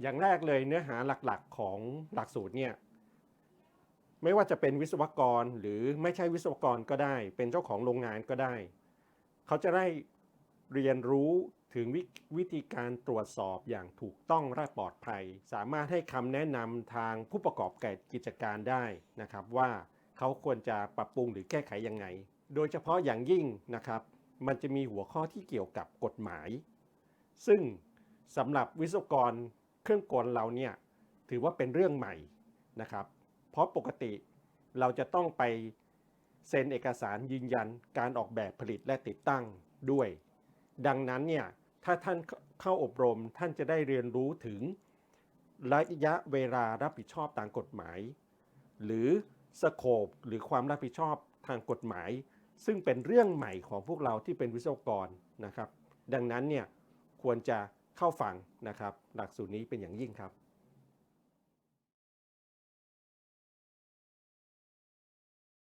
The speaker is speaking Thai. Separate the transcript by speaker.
Speaker 1: อย่างแรกเลยเนื้อหาหลักๆของหลักสูตรเนี่ยไม่ว่าจะเป็นวิศวกรหรือไม่ใช่วิศวกรก็ได้ เป็นเจ้าของโรงงานก็ได้ เขาจะได้เรียนรู้ถึงววิธีการตรวจสอบอย่างถูกต้องและปลอดภัย สามารถให้คำแนะนำทางผู้ประกอบกิจการได้นะครับ ว่าเขาควรจะปรับปรุงหรือแก้ไขยังไง โดยเฉพาะอย่างยิ่งนะครับ มันจะมีหัวข้อที่เกี่ยวกับกฎหมาย ซึ่งสำหรับวิศวกรเครื่องกลเราเนี่ยถือว่าเป็นเรื่องใหม่นะครับ เพราะปกติเราจะต้องไปเซ็นเอกสารยืนยันการออกแบบผลิตและติดตั้งด้วย ดังนั้นเนี่ยถ้าท่านเข้าอบรมท่านจะได้เรียนรู้ถึงระยะเวลารับผิดชอบตามกฎหมาย หรือสโคปหรือความรับผิดชอบทางกฎหมาย ซึ่งเป็นเรื่องใหม่ของพวกเราที่เป็นวิศวกรนะครับ ดังนั้นเนี่ยควรจะเข้าฟังนะครับ หลักสูตรนี้เป็นอย่างยิ่งครับ